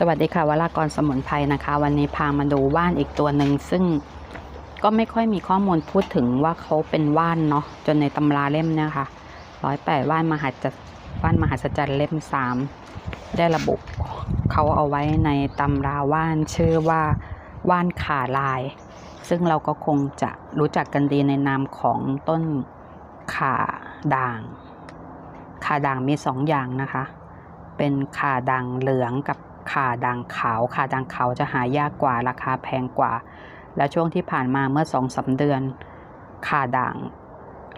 สวัสดีค่ะวรากรสมุนไพรนะคะ วันนี้พามาดูว่านอีกตัวหนึ่งซึ่งก็ไม่ค่อยมีข้อมูลพูดถึงว่าเขาเป็นว่านเนาะจนในตำราเล่มเนี่ยค่ะร้อยแปดว่านมหัศจรรว่านมหัศจรรย์เล่มสามได้ระบุเขาเอาไว้ในตำราว่านชื่อว่าว่านขาลาย ซึ่งเราก็คงจะรู้จักกันดีในนามของต้นขาด่าง ขาด่างมีสองอย่างนะคะ เป็นขาด่างเหลืองกับ ขาด่างขาวขาด่างขาวจะหายากกว่าราคาแพงกว่า แล้วช่วงที่ผ่านมาเมื่อสองสาเดือนขาด่าง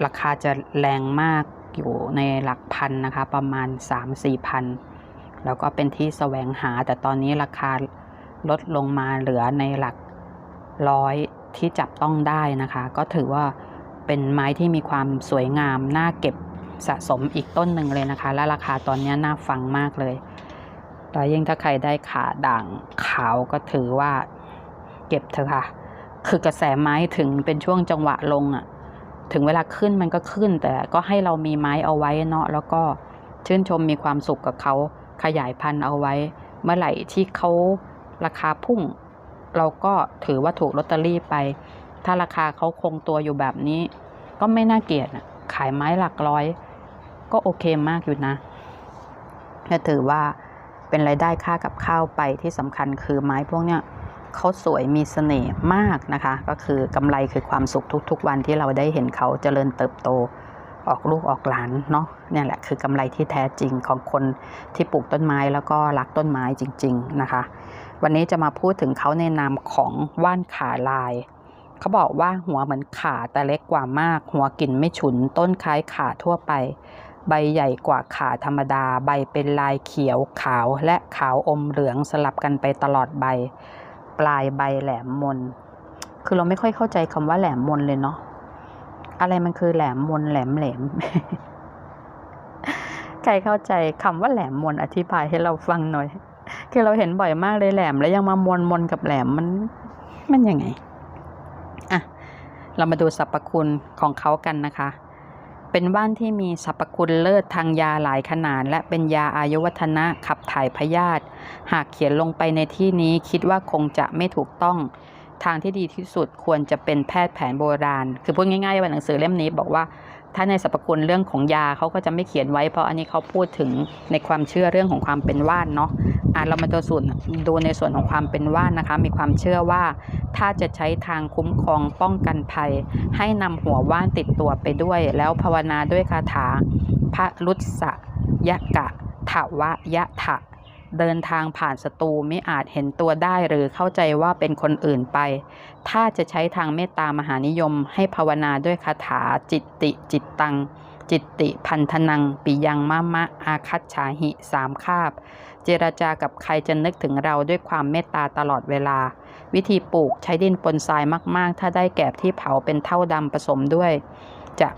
ราคาจะแรงมากอยู่ในหลักพันนะคะ ประมาณ 3-4พันแล้วก็เป็นที่แสวงหา แต่ตอนนี้ราคาลดลงมาเหลือในหลักร้อยที่จับต้องได้นะคะ ก็ถือว่าเป็นไม้ที่มีความสวยงาม น่าเก็บสะสมอีกต้นหนึ่งเลยนะคะ และราคาตอนนี้น่าฟังมากเลย แล้วยิ่งถ้าใครได้ขาด่างขาวก็ถือว่าเก็บเถอะค่ะ คือกระแสไม้ถึงเป็นช่วงจังหวะลงอะถึงเวลาขึ้นมันก็ขึ้น แต่ก็ให้เรามีไม้เอาไว้เนาะแล้วก็ชื่นชมมีความสุขกับเขาขยายพันธุ์เอาไว้ เมื่อไหร่ที่เขาราคาพุ่ง เราก็ถือว่าถูกลอตเตอรี่ไป ถ้าราคาเขาคงตัวอยู่แบบนี้ ก็ไม่น่าเกลียดขายไม้หลักร้อย ก็โอเคมากอยู่นะถือว่า เป็นรายได้ค่ากับข้าวไปที่สำคัญคือไม้พวกเนี้ยเขาสวยมีเสน่ห์มากนะคะ ก็คือกำไรคือความสุขทุก ๆ วันที่เราได้เห็นเขาเจริญเติบโตออกลูกออกหลานเนาะเนี่ยแหละคือกำไรที่แท้จริงของคนที่ปลูกต้นไม้แล้วก็รักต้นไม้จริง ๆนะคะ วันนี้จะมาพูดถึงเขาในนามของว่านขาลายเขาบอกว่าหัวเหมือนขาแต่เล็กกว่ามาก หัวกลิ่นไม่ฉุนต้นคล้ายขาทั่วไป ใบใหญ่กว่าขาธรรมดา ใบเป็นลายเขียวขาวและขาวอมเหลืองสลับกันไปตลอดใบ ปลายใบแหลมมน คือเราไม่ค่อยเข้าใจคำว่าแหลมมนเลยเนาะ อะไรมันคือแหลมมนแหลมแหลม ใครเข้าใจคำว่าแหลมมนอธิบายให้เราฟังหน่อย คือเราเห็นบ่อยมากเลยแหลม แล้วยังมามนมนกับแหลมมัน มันยังไง อะ เรามาดูสรรพคุณของเขากันนะคะ เป็นว่านที่มีสรรพคุณเลิศทางยาหลายขนาด และเป็นยาอายุวัฒนะขับถ่ายพยาธิหากเขียนลงไปในที่นี้คิดว่าคงจะไม่ถูกต้อง ทางที่ดีที่สุดควรจะเป็นแพทย์แผนโบราณ คือพูดง่ายๆว่าหนังสือเล่มนี้บอกว่า ถ้าในสรรพคุณเรื่องของยาเขาก็จะไม่เขียนไว้ เพราะอันนี้เขาพูดถึงในความเชื่อเรื่องของความเป็นว่านเนาะอะเรามาดูส่วนดูในส่วนของความเป็นว่านนะคะ มีความเชื่อว่าถ้าจะใช้ทางคุ้มครองป้องกันภัย ให้นำหัวว่านติดตัวไปด้วย แล้วภาวนาด้วยคาถาพระรุษยกะถวะยะถะ เดินทางผ่านศัตรูไม่อาจเห็นตัวได้หรือเข้าใจว่าเป็นคนอื่นไป ถ้าจะใช้ทางเมตตามหานิยมให้ภาวนาด้วยคาถาจิตติจิตตัง จิตติพันธนัง ปิยังมะมะ อาคัตฉาหิสามคาบ เจรจากับใครจะนึกถึงเราด้วยความเมตตาตลอดเวลา วิธีปลูกใช้ดินปนทรายมาก ๆ ถ้าได้แกบที่เผาเป็นเท่าดำผสมด้วย จะ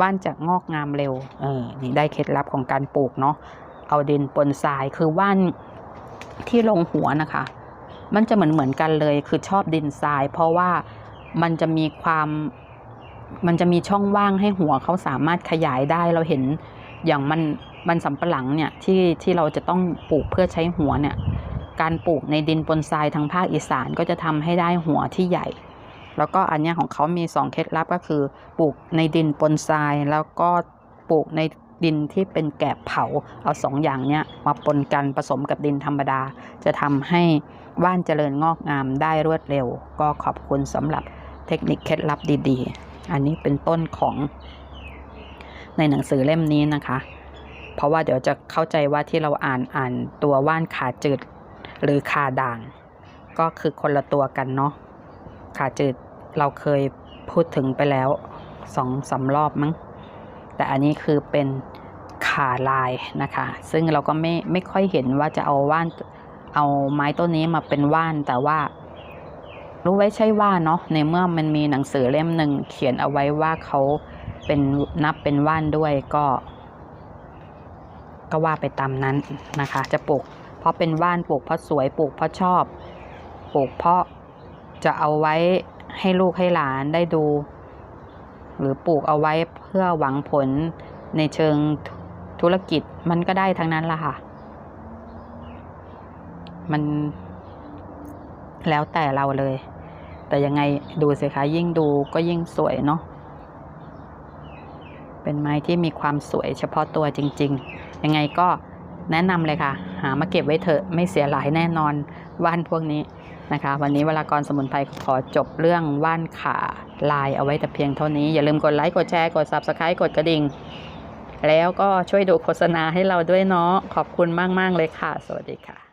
ว่านจะงอกงามเร็ว เออ นี่ได้เคล็ดลับของการปลูกเนาะ เอาดินปนทรายคือว่านที่ลงหัวนะคะ มันจะเหมือนเหมือนกันเลยคือชอบดินทราย เพราะว่ามันจะมีความมันจะมีช่องว่างให้หัวเขาสามารถขยายได้เราเห็นอย่างมันมันสำปะหลังเนี่ยที่ที่เราจะต้องปลูกเพื่อใช้หัวเนี่ยการปลูกในดินปนทรายทางภาคอีสานก็จะทำให้ได้หัวที่ใหญ่ แล้วก็อันเนี้ยของเขามีสองเคล็ดลับก็คือ ปลูกในดินปนทราย แล้วก็ปลูกใน ดินที่เป็นแกบเผาเอาสองอย่างเนี้ยมาปนกันผสมกับดินธรรมดา จะทำให้ว่านเจริญงอกงามได้รวดเร็ว ก็ขอบคุณสำหรับเทคนิคเคล็ดลับดีๆ อันนี้เป็นต้นของในหนังสือเล่มนี้นะคะ เพราะว่าเดี๋ยวจะเข้าใจว่าที่เราอ่านอ่านตัวว่านขาจืดหรือขาด่าง ก็คือคนละตัวกันเนาะขาจืดเราเคยพูดถึงไปแล้วสองสารอบมั้ง แต่อันนี้คือเป็นขาลายนะคะ ซึ่งเราก็ไม่ไม่ค่อยเห็นว่าจะเอาว่านเอาไม้ต้นนี้มาเป็นว่านแต่ว่า รู้ไว้ใช่ว่าเนาะในเมื่อมันมีหนังสือเล่มหนึ่งเขียนเอาไว้ว่าเขาเป็นนับเป็นว่านด้วยก็ ก็ว่าไปตามนั้นนะคะ จะปลูกเพราะเป็นว่านปลูกเพราะสวยปลูกเพราะชอบ ปลูกเพราะจะเอาไว้ให้ลูกให้หลานได้ดู หรือปลูกเอาไว้เพื่อหวังผลในเชิงธุรกิจมันก็ได้ทั้งนั้นละค่ะ มันแล้วแต่เราเลย แต่ยังไงดูสิคะยิ่งดูก็ยิ่งสวยเนาะเป็นไม้ที่มีความสวยเฉพาะตัวจริง ๆ ยังไงก็แนะนำเลยค่ะ หามาเก็บไว้เถอะไม่เสียหลายแน่นอนว่านพวกนี้ นะคะ วันนี้เวลากรสมุนไพรขอจบเรื่องว่านขาลายเอาไว้แต่เพียงเท่านี้ อย่าลืมกดไลค์กดแชร์กด subscribe กดกระดิ่ง แล้วก็ช่วยดูโฆษณาให้เราด้วยเนาะขอบคุณมาก ๆ เลยค่ะ สวัสดีค่ะ